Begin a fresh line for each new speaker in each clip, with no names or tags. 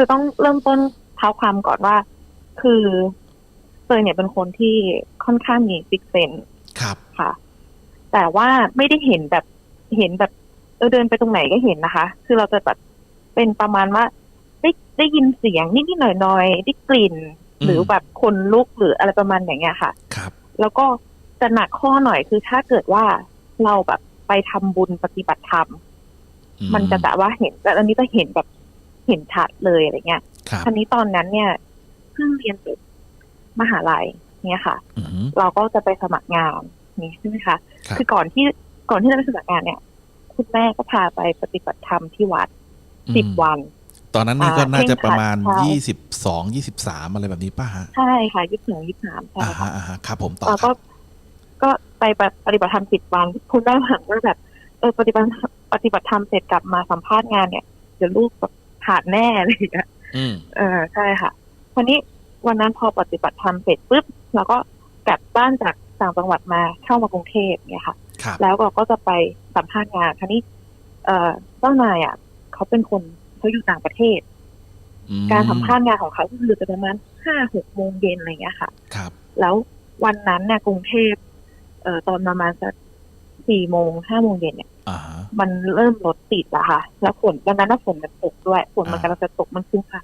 ค่ะก็คือต้องเริ่มต้นเท้าความก่อนว่า คือเตยเนี่ยเป็นคนที่ค่อนข้างมีซิกเซน
ครับ
ค่ะ แต่ว่าไม่ได้เห็นแบบเห็นแบบเออเดินไปตรงไหนก็เห็นนะคะ คือเราจะแบบเป็นประมาณว่าได้ได้ยินเสียงนิดๆหน่อยๆได้กลิ่น
อืม
หรือแบบคนลุกหรืออะไรประมาณอย่างเงี้ยค่ะ
ครับ
แล้วก็จะหนักข้อหน่อยคือถ้าเกิดว่าเราแบบไปทำบุญปฏิบัติธรรม
อื
มันจะแบบว่าเห็นแต่อันนี้จะเห็นแบบ เห็นชัดเลยอะไรเงี้ย
ครับ
ทีนี้ตอนนั้นเนี่ยเพิ่งเรียนจบมหาลัยเนี่ยค่ะ
อืม
เราก็จะไปสมัครงานนี่ใช่ไหมคะ
ครับ
คือก่อนที่ก่อนที่จะไปสมัครงานเนี่ย คุณแม่ก็พาไปปฏิบัติธรรมที่วัดสิบ
อืม
วัน
ตอนนั้นนี่
อ่า
ก็น่าจะ
เคร่งครัด
ประมาณ
ใช่
ยี่สิบสองยี่สิบสามอะไรแบบนี้ป่ะฮะ
ใช่ค่ะยี่สิบถึงยี่สิบสามใช่
อ่า
ค่ะ
ฮะอ่าฮะครับผมต่อ
เรา
ค
ก็
รับ
ก็ไปปฏิบัติธรรมสิบวัน คุณแม่ถามว่าแบบเออปฏิบัติปฏิบัติธรรมเสร็จกลับมาสัมภาษณ์งานเนี่ยเดี๋ยวลูกแบบ ขาดแน่อะไรอย่างเงี้ย
อืม
เออใช่ค่ะทีนี้วันนั้นพอปฏิบัติธรรมเสร็จปุ๊บเราก็กลับบ้านจากต่างจังหวัดมาเข้ามากรุงเทพเนี่ยค่ะ
ครับ
แล้วเราก็จะไปสัมภาษณ์งานทีนี้ เอ่อเจ้านายอะเขาเป็นคนเขาอยู่ต่างประเทศ
อื
การสัมภาษณ์งานของเขาก็คือจะประมาณห้าหกโมงเย็นอะไรอย่างเงี้ยค่ะ
ครับ
แล้ววันนั้นเนี่ยกรุงเทพเอ่อตอนประมาณสัก สี่โมงห้าโมงเย็นเนี่ย
อ่าฮะ
มันเริ่มรถติดแล้วค่ะ แล้วฝนวันนั้นน่ะฝนมันตกด้วยฝนมัน
อ่า
กำลังจะตกมันคุ้งค่ะ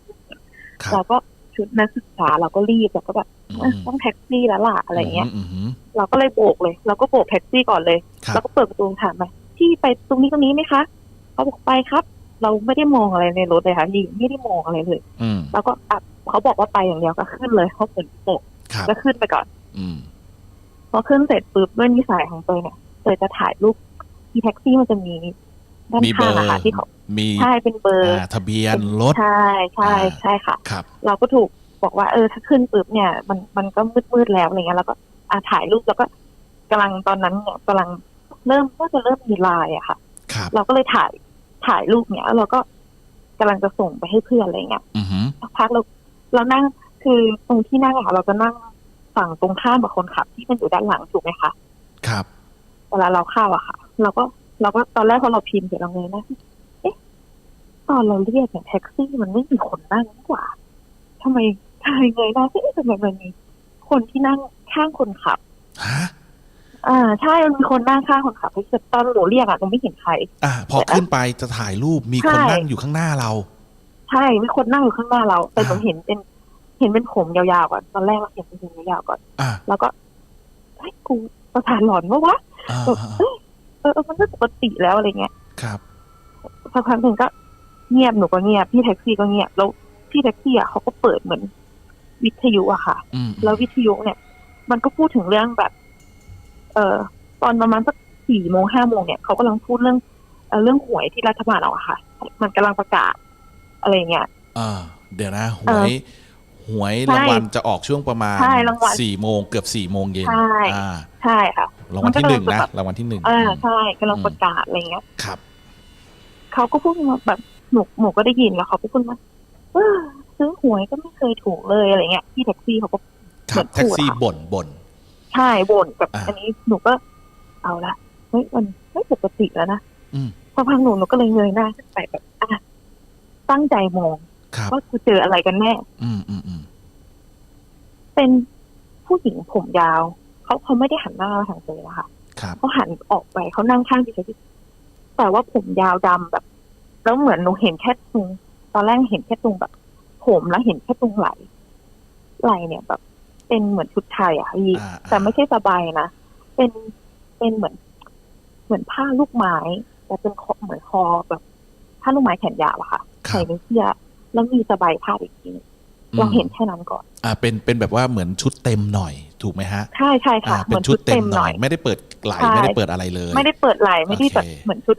ครับ
เราก็ชุดนักศึกษาเราก็รีบเราก็แบบ
อืม
เอ้ยต้องแท็กซี่แล้วล่ะอะไรเงี้ย
อืมอืม
เราก็เลยโบกเลย เราก็โบกแท็กซี่ก่อนเลย
ครับ
แล้วก็เปิดประตูถามไปที่ไปตรงนี้ตรงนี้ไหมคะเขาบอกไปครับ เราไม่ได้มองอะไรในรถเลยค่ะพี่ไม่ได้มองอะไรเลย
อืม
แล้วก็อะเขาบอกว่าไปอย่างเดียวก็ขึ้นเลยเขาฝนตก
ครับ
ก็ขึ้นไปก่อน
อืม
พอขึ้นเสร็จปุ๊บด้วยนิสัยของเตยเนี่ย เตยจะถ่ายรูปที่แท็กซี่มันจะมีด้าน
มีเบ
ข้า
องร์
อะค่ะที่เขา
มี
ใช่เป็นเบอร์
อ่าทะเบียนรถ
ใช่ใช่
อ่า
ใช่ค่ะ
ครับ
เราก็ถูกบอกว่าเออถ้าขึ้นปุ๊บเนี่ย มันมันก็มืดมืดๆแล้วอะไรเงี้ยแล้วก็อ่าถ่ายรูปแล้วก็กำลังตอนนั้นเนี่ยกำลังเริ่มก็จะเริ่มมีไลน์อะค่ะ
ครับ
เราก็เลยถ่ายถ่ายรูปเนี่ยแล้วเราก็กำลังจะส่งไปให้เพื่อนอะไรเงี้ย
อือหือ
สักพักเราเรานั่งคือตรงที่นั่งอะค่ะเราจะนั่งฝั่งตรงข้ามกับคนขับที่มันอยู่ด้านหลังถูกไหมคะ
ครับ
เวลาเราเข้าอะค่ะ เราก็เราก็ตอนแรกพอเราพิมพ์เสร็จเราเลยนะเอ๊ะตอนเราเรียกเนี่ยแท็กซี่มันไม่มีคนนั่งนี่หว่าทำไมทำไมเงยหน้าเอ๊ะทำไมมันมีคนที่นั่งข้างคนขับ
ฮะ
อ่าใช่มันมีคนนั่งข้างคนขับแต่ตอนหนูเรียกอะหนูไม่เห็นใคร
อ่า พอขึ้นไปจะถ่ายรูปมีคน
ใช่
นั่งอยู่ข้างหน้าเรา
ใช่มีคนนั่งอยู่ข้างหน้าเราแต่หนู
อ่า
เห็นเป็นเห็นเป็นผมยาวๆก่อนตอนแรกเราเห็นเป็นผมยาวๆก่อน
อ่า
แล้วก็เฮ้ยกูประสาทหลอนวะวะ
อ่า
แบบ เอ้ยเออเออมันก็ปกติแล้วอะไรเงี้ย
ครับ
สักพักหนึ่งก็เงียบหนูก็เงียบพี่แท็กซี่ก็เงียบแล้วพี่แท็กซี่อะเขาก็เปิดเหมือน วิทยุอะค่ะ
อืม
แล้ววิทยุเนี่ย มันก็พูดถึงเรื่องแบบ เอ่อตอนประมาณสักสี่โมงห้าโมงเนี่ยเขากำลังพูดเรื่องเอ่อเรื่องหวยที่รัฐบาลเอาอะค่ะ มันกำลังประกาศอะไรเงี้ย
อ่าเดี๋ยวนะห
เอ
ว
อ
ย หวย
ใช่
รางวัลจะออกช่วงประมาณ
ใช่รางวัล
สี่โมงเกือบสี่โมงเย็น
ใช่
อ่า
ใช่ค่ะ
รางวัลที่หนึ่ง
มันก็
นะ
แบบ
รางวัลที่หนึ่ง
อ่า
อืม
ใช่กำลังประกาศอะไรเงี้ย
ครับ
เขาก็พูดมาแบบหนูหนูก็ได้ยินแล้วเขาก็พูดมาเออซื้อหวยก็ไม่เคยถูกเลยอะไรเงี้ยพี่แท็กซี่เขาก็
ครับ
เหมือน
แท็กซี่
พูดอะ
บ่นบ่น
ใช่บ่นกับ
อ่า
อันนี้หนูก็เอาละเฮ้ยมันไม่ปกติแล้วนะ
อืม
สักพักหนูหนูก็เลยเงยหน้าขึ้นไปแบบอะตั้งใจมอง
ครับ
ว่ากูเจออะไรกันแน่
อืมอืมอืม
เป็นผู้หญิงผมยาว เขาเขาไม่ได้หันหน้ามาทางเจอนะคะ
ครับ
เขาหันออกไปเขานั่งข้างดิฉันแต่ว่าผมยาวดำแบบ แล้วเหมือนหนูเห็นแค่ตรงตอนแรกเห็นแค่ตรงแบบ ผมแล้วเห็นแค่ตรงไหลไหลเนี่ยแบบ เป็นเหมือนชุดไทยอะพี่
อ่า
แต่ไม่ใช่สบายนะเป็นเป็นเหมือน เหมือนผ้าลูกไม้แต่เป็นคอเหมือนคอแบบผ้าลูกไม้แขนยาวอะค่ะ
ครั
ใส่
บ
เป็นเสื้อ แล้วมีสบายผ้าอีกทีเราเห็นแค่นั้นก่อน
อ่า เป็น เป็นแบบว่าเหมือนชุดเต็มหน่อย ถูกไหมฮะ
ใช่ใช่
อ่า
ค่ะเห
เป็
มือนน
ชุ
ชุ
ด
ด
เต็
เต็
ม
ม
ห
ห
น่
น่
อ
อยย
ไม่ได้เปิดไหล
ใช่
ไม่ได้เปิดอะไรเลย
ไม่ได้เปิดไหลไม่ได้แบบ
โอเค
เหมือนชุด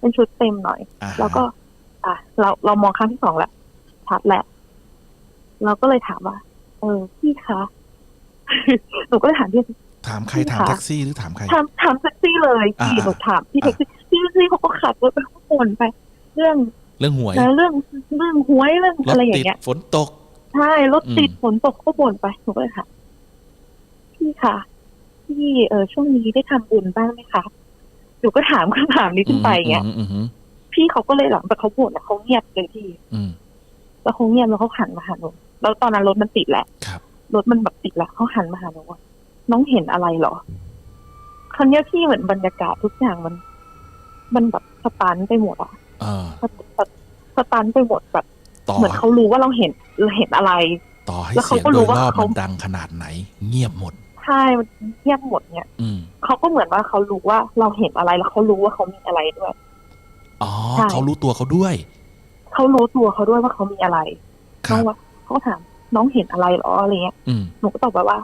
เป็นชุดเต็มหน่อย
อ่าฮะ
แล้วก็ อะเรา เรามองครั้งที่สองแล้วชัดแล้วเราก็เลยถามว่า เออ พี่คะ หนูก็เลยถามพี่
ถามใคร
พี่
ถาม
คะ
แท็กซี่หรือถามใคร
ถามถามแท็กซี่เลยพี่
อ่า
หนูถามพี่
อ่า
แท็กซี่พี่แท็กซี่เขาก็ขับรถไปเขาบ่นไป เรื่อง
เรื่องหวย
เรื่องเรื่องหวยเรื่อง
ร
อะ
ถ
ไรอย่า
ติด
งเงี้ย
ฝนตก
ใช่รถติด
อืม
ฝนตกก็บ่นไปหนูก็เลยถามพี่คะพี่เออช่วงนี้ได้ทำบุญบ้างไหมคะหนูก็ถามคำถามนี้ขึ้นไปอย่างเงี้ย
อืมอืมอืม
พี่เขาก็เลยหลังจากเขาบ่นอะเขาเงียบเลยพี่
อืม
แล้วเขาเงียบแล้วเขาหันมาหาหนูแล้วตอนนั้นรถมันติดแหละ
ครับ
รถมันแบบติดแล้วเขาหันมาหาหนูว่าน้องเห็นอะไรเหรอคราวเนี้ยพี่เหมือนบรรยากาศทุกอย่างมัน มันแบบสตันไปหมดอะ
เออ
สสส ตันไปหมดแบบ
ต่อ
เหมือนเขารู้ว่าเราเห็นเราเห็นอะไร
ต่อให้
แล้วเขา
เสียง
ก็
โด
รู้
ย
ว่าร
อบ
เขามั
มันดังขนาดไหน เงียบหมด
ใช่มันเงียบหมดเนี่ย
อืม
เขาก็เหมือนว่าเขารู้ว่าเราเห็นอะไรแล้วเขารู้ว่าเขามีอะไรด้วย
อ๋อ
ใช่
เขารู้ตัวเขาด้วย
เขารู้ตัวเขาด้วยว่าเขามีอะไร
ค
น้
รั
อง
บ
ว่าเขาก็ถามน้องเห็นอะไรเหรออะไรเงี้ย
อืม
หนูก็ตอบไปว่า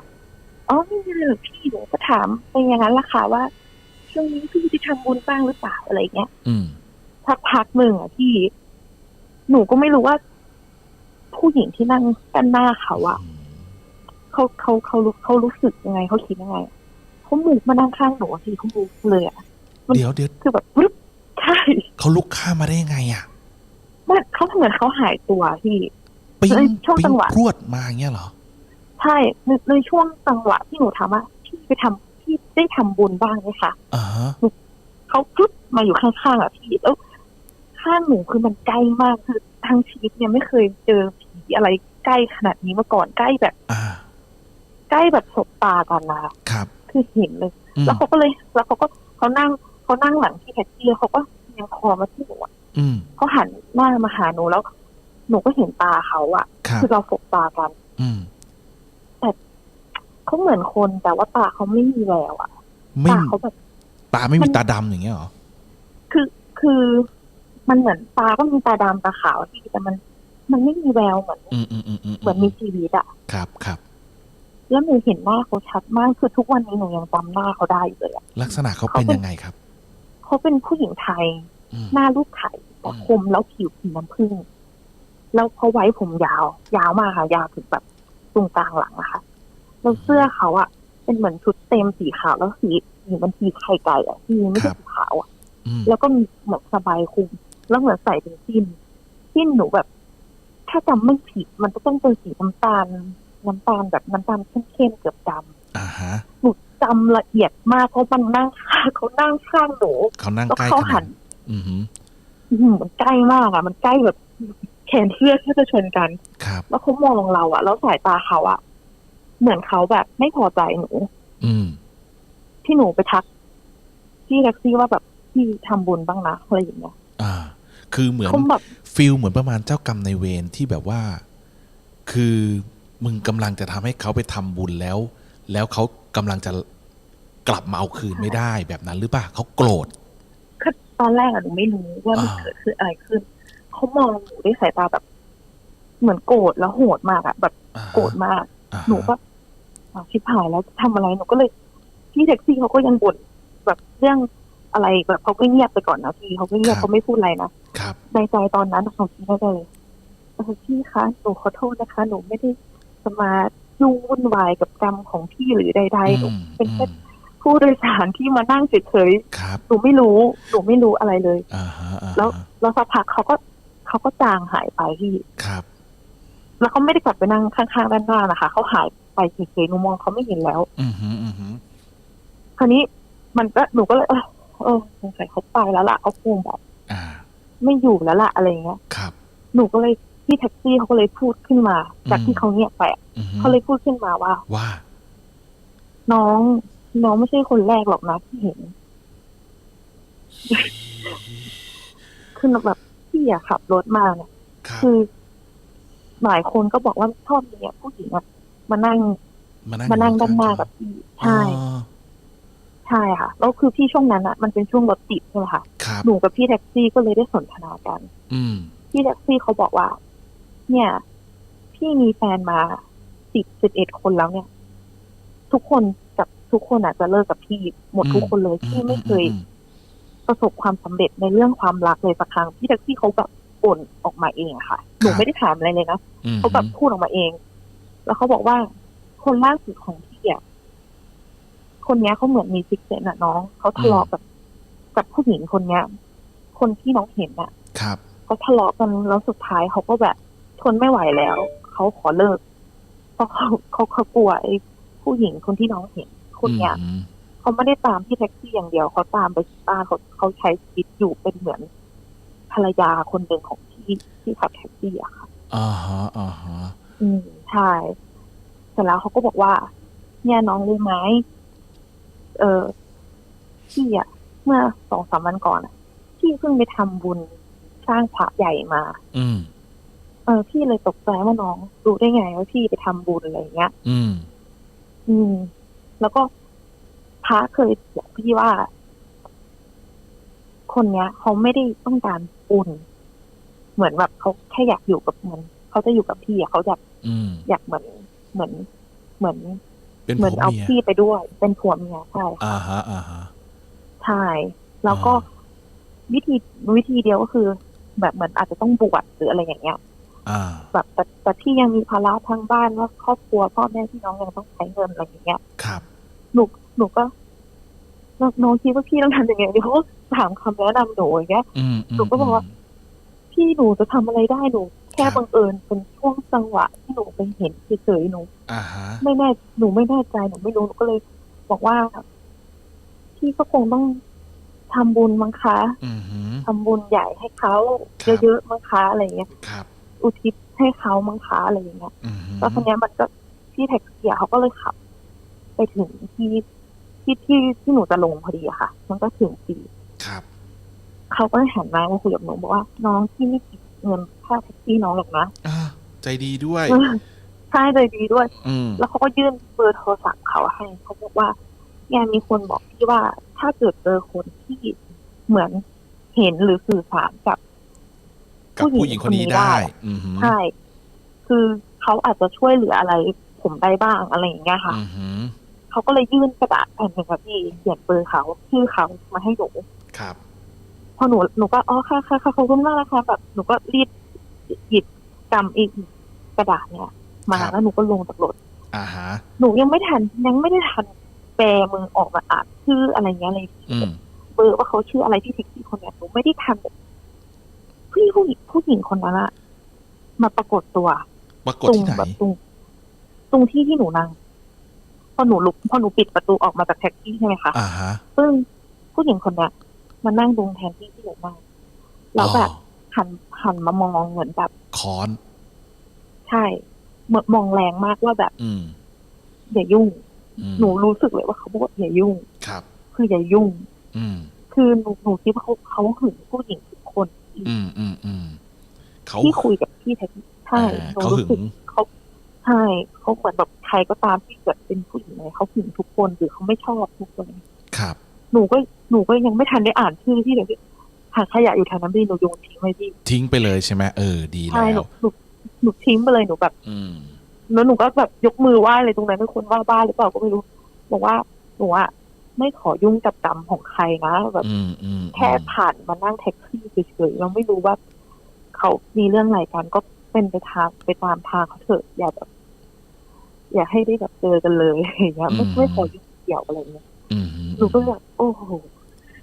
อ๋อไม่มีอะไรหรอกพี่หนูก็ถามไปอย่างนั้นละค่ะว่าช่วงนี้พี่ได้ทำบุญบ้างหรือเปล่าอะไรเงี้ย
อืม
สักพักหนึ่งอะพี่ หนูก็ไม่รู้ว่า ผู้หญิงที่นั่งด้านหน้าเขาอะเขาเขาเขารู้เขารู้สึกยังไงเขาคิดยังไงเขาหมุกมานั่งข้างหนูอะพี่เขาหมุกเลยอะมัน
เดี๋ยวเดี๋ยว
คือแบบปึ๊บใช่
เขาลุกข้ามมาได้ยังไงอะ
มันเขาเหมือนเขาหายตัวพี่
ปิ้ง
เอ้ยช่วง
ปิ้
จั
ง
งหวะ
พรวดมาอย่างเงี้ยเหรอ
ใช่ในในช่วงจังหวะที่หนูถามว่าพี่ไปทำพี่ได้ทำบุญบ้างไหมคะ
อ่าฮะ
เขาปึ๊บมาอยู่ข้างๆอะพี่แล้ว ข้างหนูคือมันใกล้มากคือทั้งชีวิตเนี่ยไม่เคยเจอผีอะไรใกล้ขนาดนี้มาก่อนใกล้แบบ
อ่า
ใกล้แบบสบตากันนะครับ คือเห็นเลย
อืม
แล้วเขาก็เลยแล้วเขาก็เขานั่งเขานั่งหลังที่แท็กซี่แล้วเขาก็ยังคอมาที่หนูอะ
อืม
เขาหันหน้ามาหาหนูแล้ว หนูก็เห็นตาเขาอะ
ครับ
คือเราสบตากัน
อืม
เขาเหมือนคนแต่ว่าตาเขาไม่มีแววอะ
ไม่
ตาเขาแบบ
ตาไม่
มั
มี
น
ตาดำอย่างเงี้ยเหรอ
คือคือ มันเหมือนตาก็มีตาดำตาขาวที่แต่มัน มันไม่มีแววเหมือน
อืมอืมอืมอืม
เหมือนมีชีวิตอะ
ครับครับ
แล้วหนูเห็นหน้าเขาชัดมากคือทุกวันนี้หนูยังจำหน้าเขาได้อยู่เลยอะ
ลักษณะเขาเป็น
เขาเป็น
ยังไงครับ
เขาเป็นผู้หญิงไทย
อืม
หน้าลูกไข่แต่คมแล้วผิวสีน้ำผึ้งแล้วเขาไว้ผมยาว ยาวมากค่ะยาวถึงแบบตรงกลางหลังอะค่ะแล้วเสื้อเขาอะเป็นเหมือนชุดเต็มสีขาวแล้วสีสีมันสีไข่ไก่อะที่ไม่ใช่สีขาวอะ
อืม
แล้วก็มีเหมือนสบายคลุม แล้วเหมือนใส่เป็นสิ้นสิ้นหนูแบบ ถ้าจำไม่ผิดมันก็ต้องเป็นสีน้ำตาล น้ำตาลแบบน้ำตาลเข้มๆเกือบด
อ่าฮะำ
หนูจำละเอียดมากเพราะมันนั่งข้างเขานั่งข้างหนู
เขานั่ง
แล้ว
ใกล้
เขา
ข
หั
นาด
น
อือหือ
อื้อหือมันใกล้มากอะมันใกล้แบบแขนเสื้อแค่จะชนกัน
ครับ
แล้วเขามองเราอะแล้วสายตาเขาอะเหมือนเขาแบบไม่พอใจหนู
อืม
ที่หนูไปทักพี่แท็กซี่ว่าแบบพี่ทำบุญบ้างนะอะไรอย่างเงี้ย
อ่า คือเหมือน
เขาแบบ
ฟิลเหมือนประมาณเจ้ากรรมในายเวรที่แบบว่า คือมึงกำลังจะทำให้เขาไปทำบุญแล้ว แล้วเขากำลังจะกลับมาเอาคืนไม่ได้แบบนั้นหรือเปล่าเขาโกรธ
คือตอนแรกอะหนูไม่รู้ว่ามัน
อ่า
เกิดขึ้นอะไรขึ้นเขามองหนูด้วยสายตาแบบ เหมือนโกรธแล้วโหดมากอะแบบ
อ่าฮะ
โกรธมาก
อ่าฮะ
หนูก็อ้าวชิบหายแล้วจะทำอะไรหนูก็เลยพี่แท็กซี่เขาก็ยังบ่นแบบเรื่อง อะไรแบบเขาก็เงียบไปก่อนนะพี่เขาก็เงียบเขาไม่พูดอะไรนะครับ ในใจตอนนั้นหนูคิดในใจเลยเออพี่คะหนูขอโทษนะคะ หนูไม่ได้จะมายุ่งวุ่นวายกับกรรมของพี่หรือใดๆหนู
อืม
เป็นแค่
อืม
ผู้โดยสารที่มานั่งเฉย
ครับ
ๆหนูไม่รู้หนูไม่รู้อะไรเลย
อ่าฮะอ่า
แล้ว
ฮะ
แล้วสักพักเขาก็เขาก็จางหายไปพี่
ครับ
แล้วเขาไม่ได้กลับไปนั่งข้างๆด้านหน้านะคะเขาหายไปเฉยๆหนูมองเขาไม่เห็นแล้ว
อือหืออือหือ
คราวนี้มันก็หนูก็เลย เออเออสงสัยเขาไปแล้วล่ะเขาคงแบบ
อ่า
ไม่อยู่แล้วล่ะอะไรเงี้ย
ครับ
หนูก็เลยพี่แท็กซี่เขาก็เลยพูดขึ้นมา จาก
อืม
ที่เขาเงียบไปอะ
อือหือ
เขาเลยพูดขึ้นมาว่า
ว่า
น้อง น้องไม่ใช่คนแรกหรอกนะที่เห็น คือแบบพี่อะขับรถมาเนี่ย
ครับ
คือหลายคนก็บอกว่าชอบมีผู้หญิงอะมานั่ง
มานั่ง
มานั่ง
อยู่
ด้านหน้า
ข้งๆ
กับพี่ใช่
อ๋อ
ใช่ค่ะแล้วคือพี่ช่วงนั้นอะมันเป็นช่วงรถติดใช่ไหมคะ
ครับ
หนูกับพี่แท็กซี่ก็เลยได้สนทนากัน
อืม
พี่แท็กซี่เขาบอกว่า เนี่ย พี่มีแฟนมาสิบสิบเอ็ดคนแล้วเนี่ย ทุกคนกับทุกคนอาจจะเลิกกับพี่หมด
อืม
ทุกคนเลย
อื
พี่
ม
ไม่เคย
อืม
ประสบความสำเร็จในเรื่องความรักเลยสักครั้งพี่แท็กซี่เขาแบบบ่นออกมาเองอะค่ะหนูไม่ได้ถามอะไรเลยนะ
อืม
เขาแบบพูดออกมาเอง แล้วเขาบอกว่าคนล่าสุดของพี่อะ คนเนี้ยเขาเหมือนมีซิกเซนอะน้องเขาทะเลาะกับกับผู้หญิงคนเนี้ย คนที่น้องเห็นอะ
ครับ
เขาทะเลาะกันแล้วสุดท้ายเขาก็แบบทนไม่ไหวแล้วเขาขอเลิกเพราะเขาเขาเขากลัวไอ้ผู้หญิงคนที่น้องเห็นคนเนี้ย
อืม
เขาไม่ได้ตามที่แท็กซี่อย่างเดียวเขาตามไปที่บ้านเขาเขาใช้ชีวิตอยู่เป็นเหมือนภรรยาคนหนึ่งของที่ที่ขับแท็กซี่อะค่ะ
อ่าฮะอ่าฮะ
อืมใช่เสร็จแล้วเขาก็บอกว่า เนี่ยน้องรู้ไหม เออพี่อะเมื่อสองสามวันก่อนอะพี่เพิ่งไปทำบุญสร้างพระใหญ่มา
อืม
เออพี่เลยตกใจว่าน้องรู้ได้ไงว่าพี่ไปทำบุญอะไรอย่างเงี้ย
อืม
อืม แล้วก็พระเคยบอกพี่ว่า คนเนี้ย เขาไม่ได้ต้องการบุญเหมือนแบบเขาแค่อยากอยู่กับเหมือนเขาจะอยู่กับพี่อะเขาอยาก
อืม
อยากเหมือนเหมือนเหมือน
เป็น
เหมื
ผั
อน
ว
เอา
เมีย
พี่ไปด้วย เป็นผัวเมียใช่
อ่าฮะอ่าฮะ
ใช่แล้วก็
อ่า
วิธีวิธีเดียวก็คือ แบบเหมือนอาจจะต้องบวชหรืออะไรอย่างเงี้ย
อ่า
แบบแต่แต่ที่ยังมีภาระทางบ้านว่าครอบครัวพ่อแม่พี่น้องยังต้องใช้เงินอะไรอย่างเงี้ย
ครับ
หนูหนูก็น้องน้องคิดว่าพี่ต้องทำยังไงดีเขาก็ถามคำแนะนำหนูอย่างเงี้ย
อืม
หนูก็บอกว่า พี่หนูจะทำอะไรได้หนู แค่
ครับ
บังเอิญเป็นช่วงจังหวะที่หนูไปเห็นเฉยๆหนู
อ่าฮะ
ไม่แน่หนูไม่แน่ใจหนูไม่รู้หนูก็เลย บอกว่าพี่ก็คงต้องทำบุญมั้งคะ
อืมฮึ
ทำบุญใหญ่ให้เขา
ครับ
เยอะๆมั้งคะอะไรเงี้ย
ครับ
อุทิศให้เขามั้งคะอะไรอย่างเงี้ย
อืมฮึ
แล้วคนนี้ยมันก็ที่แท็กซี่อะเขาก็เลยขับ ไปถึงที่ที่ที่ที่หนูจะลงพอดีอะค่ะ มันก็ถึงปี
ครับ
เขาก็เลยหันมามาคุยกับหนูบอกว่าน้องที่ไม่คิด เงินค่าแท็กซี่น้องหรอกนะ
อ่าใจดีด้วย
ใช่เลยดีด้วย
อืม
แล้วเขาก็ยื่นเบอร์โทรศัพท์เขาให้ เขาบอกว่าเนี่ยมีคนบอกพี่ว่าถ้าเกิดเจอคนที่เหมือนเห็นหรือสื่อสารกับ
กับผู้หญิงคนนี้ได้ อืมฮึ
ใช่ คือเขาอาจจะช่วยเหลืออะไร ผมได้บ้างอะไรอย่างเงี้ยค่ะ
อืมฮึ
เขาก็เลยยื่นกระดาษแผ่นหนึ่งค่ะพี่เขียนเบอร์เขาชื่อเขามาให้หนู
ครับ
พอหนูหนูก็อ๋อค่ะค่ะค่ะขอบคุณมากนะคะแบบหนูก็รีบหยิบกำอีกกระดาษเนี่ยมา
ครับ
แล้วหนูก็ลงจากรถ
อ่าฮะ
หนูยังไม่ทันยังไม่ได้ทันแปลมือออกมาอ่านชื่ออะไรเงี้ยเลย
อืม
เบอร์ว่าเขาชื่ออะไรที่แท็กซี่คนเนี้ยหนูไม่ได้ทันพี่ผู้หญิงผู้หญิงคนนั้นอะมาปรากฏตัว
ปรากฏ
ตรง
ที่ไหน
แบบตรงตรงที่ที่หนูนั่งพอหนูลุกพอหนูปิดประตูออกมาจากแท็กซี่ใช่ไหมคะ
อ่าฮะ
ซึ่งผู้หญิงคนเนี้ย มานั่งตรงแทนที่ที่หนูนั่งแล้วแบบ
อ๋อ
หันหันมามองเหมือนแบบ
ค้อน
ใช่เหมือนมองแรงมากว่าแบบ
อืม
อย่ายุ่ง
อืม
หนูรู้สึกเลยว่าเขาบอกว่าอย่ายุ่ง
ครับ
คืออย่ายุ่ง
อืม
คือหนูหนูคิดว่าเขาเขาหึงผู้หญิงทุกคน
อืมอืมอืมเขา
ที่คุยกับพี่แท็กซี่ใช่
อ่า
หนู
เขา
รู้
หึ
สึก
ง
เขาใช่เขาเหมือนแบบใครก็ตามที่เกิดเป็นผู้หญิงเลยเขาหึงทุกคนหรือเขาไม่ชอบทุกคน
ครับ
หนูก็หนูก็ยังไม่ทันได้อ่านชื่อที่เดี๋ยวหาขยะอยู่แถวนั้นพี่หนูโยนทิ้งไว้พี่
ทิ้งไปเลยใช่ไหมเออดี
ใช่
แล้
หนู
ว
หนูหนูทิ้งไปเลยหนูแบบ
อืม
แล้วหนูก็แบบยกมือไหว้เลยตรงนั้นเป็นคนว่าบ้าหรือเปล่าก็ไม่รู้ บอกว่าหนูอะไม่ขอยุ่งกับกรรมของใครนะแบบ
อืมอืม
แค่ผ่านมานั่งแท็กซี่เฉยๆเราไม่รู้ว่า เขามีเรื่องอะไรกันก็เป็นไปทางไปตามทางเขาเถอะอย่าแบบ อย่าให้ได้แบบเจอกันเลยอย่างเงี้ยไม่ไม่ขอยุ่งเกี่ยวอะไรเงี้ย
อืม
หนูก็แบบโอ้โห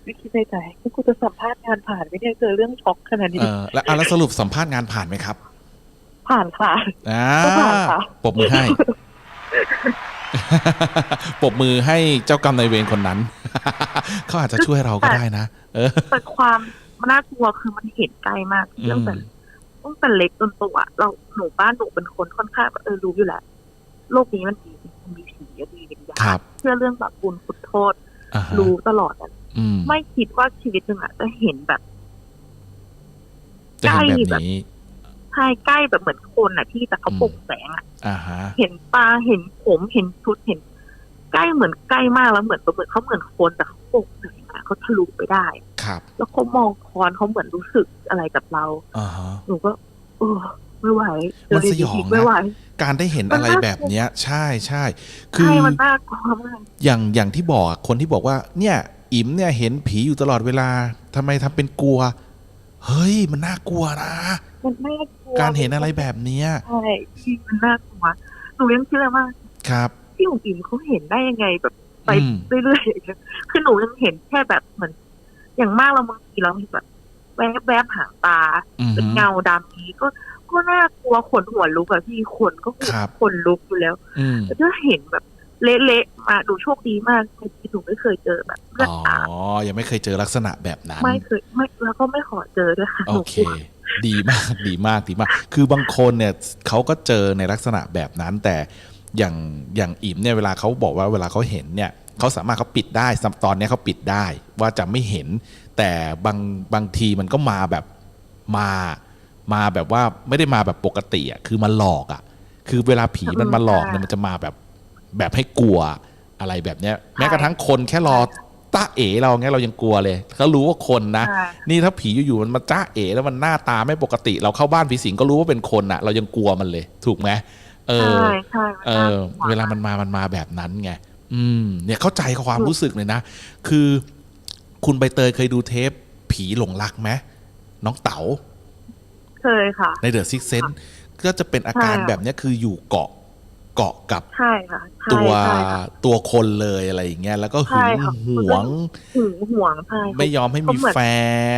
วิคิดในใจว่ากูจะสัมภาษณ์งานผ่านไม่ได้เจอเรื่องช็อกขนาดนี้
เออแล้วอะแล้วสรุปสัมภาษณ์งานผ่านไหมครับ
ผ่านค่ะ
อ่า
ก็ผ่านค่ะ
ปรบมือให้ปรบมือให้เจ้ากรรมนายเวรคนนั้น เขาอาจจะช่วยเราก็ได้นะเออ
แต่ความน่ากลัวคือมันเห็นไกลมากเรื่องแต่ตั้งแต่เล็กจนโตอะเราหนูบ้านหนูเป็นคนค่อนข้างแบบเออรู้อยู่แหละโลกนี้มันมีมันมีผีมีวิญญา
ครั
ณ
บ
เชื่อเรื่องแบบบุญขุดโทษ
อ่าฮะ
รู้ตลอดอะ
อืม
ไม่คิดว่าชีวิตหนึ่งอะจะเห็นแบบ
จะเห็นแบบ
ใกล้แบบ
นี้
ใช่ใกล้แบบเหมือนคนอะที่แต่เขาโปร่งแสงอะ
อ่าฮะ
เห็นตาเห็นผมเห็นชุดเห็น ใกล้เหมือนใกล้มากแล้วเหมือนเหมือนเขาเหมือนคนแต่เขาโปร่งแสงอะเขาทะลุไปได้
ครับ
แล้วเขามองคอนเขาเหมือนรู้สึกอะไรกับเรา
อ่าฮะ
หนูก็เออ ไม่ไหว
มันสยองนะ
ไม่ไหว
การได้เห็น
มัน
อะไร
น่ากลัว
แบบเนี้ย ใช่ใช่คื
ใช่
อ
มันน่ากลัวมาก
อย่างอย่างที่บอกอะคนที่บอกว่า เนี่ยอิ๋มเนี่ยเห็นผีอยู่ตลอดเวลาทำไมทำเป็นกลัว เฮ้ยมันน่ากลัวนะ
มันน่ากลัว
การเห็นอะไรแบบเนี้ย
ใช่ที่มันน่ากลัวหนูยังเชื่อมาก
ครับ
พี่อุ๋มอิ๋มเขาเห็นได้ยังไงแบบไป
อืม
เรื่อยๆอย่างเงี้ยคือหนูยังเห็นแค่แบบเหมือนอย่างมากเราบางทีเราเห็นแบบแวบแวบๆหางตา
อืม
เป็นเงาดำนี้ก็ ก็น่ากลัวขนหัวลุกอะพี่ขนก็
ครับ
ขนลุกอยู่แล้ว
อืม
แต่ถ้าเห็นแบบเละๆมาดูโชคดีมากในชีวิตหนูไม่เคยเจอแบบเลือด
อ๋อ
อาบ
ยังไม่เคยเจอลักษณะแบบนั้น
ไม่เคยไม่แล้วก็ไม่ขอเจอด้วยค่ะ
โอ
หนู
เค
กลัว
ดีมากดีมากดีมาก คือบางคนเนี่ยเขาก็เจอในลักษณะแบบนั้นแต่อย่างอย่างอิมเนี่ยเวลาเขาบอกว่าเวลาเขาเห็นเนี่ยเขาสามารถเขาปิดได้สำตอนเนี้ยเขาปิดได้ว่าจะไม่เห็น แต่บางบางทีมันก็มาแบบมา มาแบบว่าไม่ได้มาแบบปกติอะคือมาหลอกอะ คือเวลาผีมันมาหลอกเนี่ยมันจะมาแบบแบบให้กลัวอะไรแบบเนี้ย แม้กระทั่งคนแค่รอตาเอ๋เราเงี้ยเรายังกลัวเลยเขารู้ว่าคนนะ
ใช่
นี่ถ้าผีอยู่ๆมันมาจ้าเอ๋แล้วมันหน้าตาไม่ปกติ เราเข้าบ้านผีสิงก็รู้ว่าเป็นคนอะเรายังกลัวมันเลย ถูกไหมเออ
ใช่ใช่
เออ เวลามันมามันมาแบบนั้นไงอืม เนี่ยเข้าใจความรู้สึกเลยนะ คือ คุณใบเตยเคยดูเทปผีหลงรักไหมน้องเต๋า
เคยค่ะ
ในเดอะซิกเซนก็จะเป็นอาการ
ใช่ค่ะ
แบบเนี้ยคืออยู่เกาะเกาะกับ
ใช่ค่ะใช่
ตัว
ใช่ค่ะ
ตัวคนเลยอะไรอย่างเงี้ยแล้วก็หึ
ใช่
ง
ค่ะ
หวง
หึงหวงใช่
ไม่ยอมให้มี
เขาเหมือน
แฟ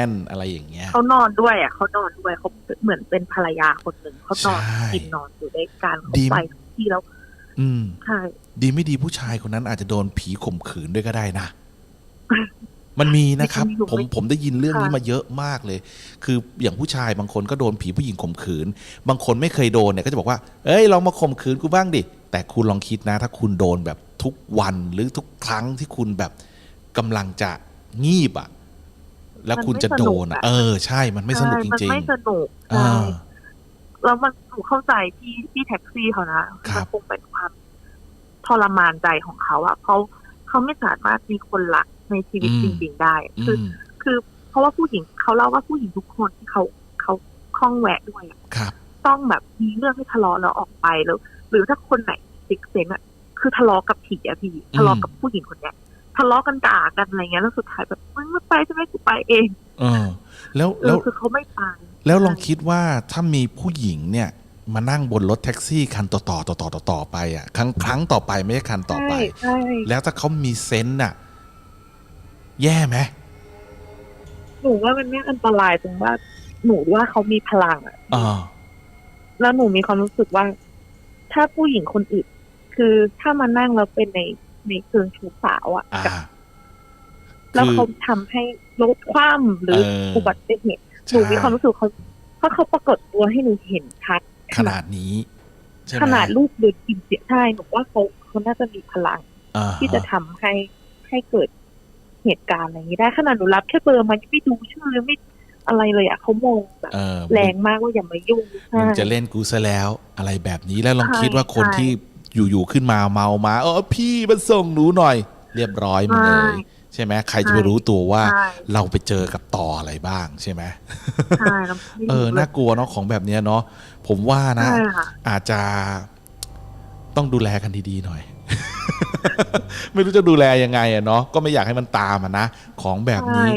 นอะไรอย่างเงี้ย
เขานอนด้วยอะเขานอนด้วยเขาเหมือนเป็นภรรยาคนหนึ่งเขานอน
ใช่
กินนอนอยู่ด้วยกันเขา
ดี
ไปทุกที่แล้ว
อืม
ใช่
ดีไม่ดีผู้ชายคนนั้นอาจจะโดนผีข่มขืนด้วยก็ได้นะ มันมีนะครับ ผมผมได้ยินเรื่องนี้มาเยอะมากเลย คืออย่างผู้ชายบางคนก็โดนผีผู้หญิงข่มขืน บางคนไม่เคยโดนเนี่ยก็จะบอกว่า เอ้ยลองมาข่มขืนกูบ้างดิ แต่คุณลองคิดนะ ถ้าคุณโดนแบบทุกวันหรือทุกครั้งที่คุณแบบกำลังจะงีบอะ แล้วคุณจะโดนอะ เออ ใช่ มันไม่สนุกจ
ใช่มัน
ริง
ไม่สนุก
ๆอ่า
ใช่แล้วมันหนูเข้าใจที่ที่แท็กซี่เขานะครับมันคงเป็นความทรมานใจของเขาอะเขาเขาไม่สามารถมีคนรัก ในชีวิต
อืม
จริง ๆ ได้
อื
คือ
ม
คือเพราะว่าผู้หญิงเขาเล่าว่าผู้หญิงทุกคนที่เขาเขาคล้องแวะด้วยอะ
ครับ
ต้องแบบมีเรื่องให้ทะเลาะแล้วออกไปแล้ว หรือถ้าคนไหนซิกเซนอะคือทะเลาะกับผีอะพี่ทะเลาะกับผู้หญิงคนเนี้ยทะเลาะกันด่ากันอะไรเงี้ยแล้วสุดท้ายแบบมึงไม่ไปใช่ไหมกูไปเอง
เออแล้ว
เอ
แล้
อ
ว
คือเขาไม่ไป
แล้วลองคิดว่าถ้ามีผู้หญิงเนี่ย มานั่งบนรถแท็กซี่คันต่อต่อต่อต่อต่อต่อไปอะครั้งครั้งต่อไปไม่ใช่คันต่อไป
ใช่ใช่
แล้วถ้าเขามีเซนต์น่ะ แย่ไหม
หนูว่ามันไม่อันตรายตรงว่า หนูว่าเขามีพลังอะ
อ่า
แล้วหนูมีความรู้สึกว่า ถ้าผู้หญิงคนอื่น คือถ้ามานั่งแล้วเป็นในในเชิงชู้สาวอะ
อ่า
กับแล้ว
คือ
เขาทำให้รถคว่ำหรือ
เออ
อุบัติเหตุหนูมีความรู้สึกเขาเพราะเขาปรากฏตัวให้หนูเห็นชัด
ขนาดนี้ใช่ไหม
ขนาดลูกเดินกินเสียใช่หนูว่าเขาเขาน่าจะมีพลัง
อ่า
ที่จะทำให้ให้เกิด เหตุการณ์อะไรอย่างนี้ได้ขนาดหนูรับแค่เบอร์มันยังไม่ดูชื่อไม่อะไรเลยอะเขามองแบบ
เออ
แรงมากว่าอย่ามายุ่งใช่
มึงจะเล่นกูซะแล้วอะไรแบบนี้แล้วลอง
ใช่
คิดว่าคน
ใช่
ที่อยู่ๆขึ้นมาเมามาเออพี่มันส่งหนูหน่อย เรียบร้อยมึงเลยใช่ไหมใครจะไปรู้ตัวว่า
ใช่
เราไปเจอกับต่ออะไรบ้างใช่ไหม
ใช่แล้วไม่
เออ
รู้ลย
น่ากลัวเนาะของแบบเนี้ยเนาะผมว่านะ
ใช่ค่ะ
อาจจะต้องดูแลกันดีๆหน่อย ไม่รู้จะดูแลยังไงอะเนาะก็ไม่อยากให้มันตามอะนะของแบบนี้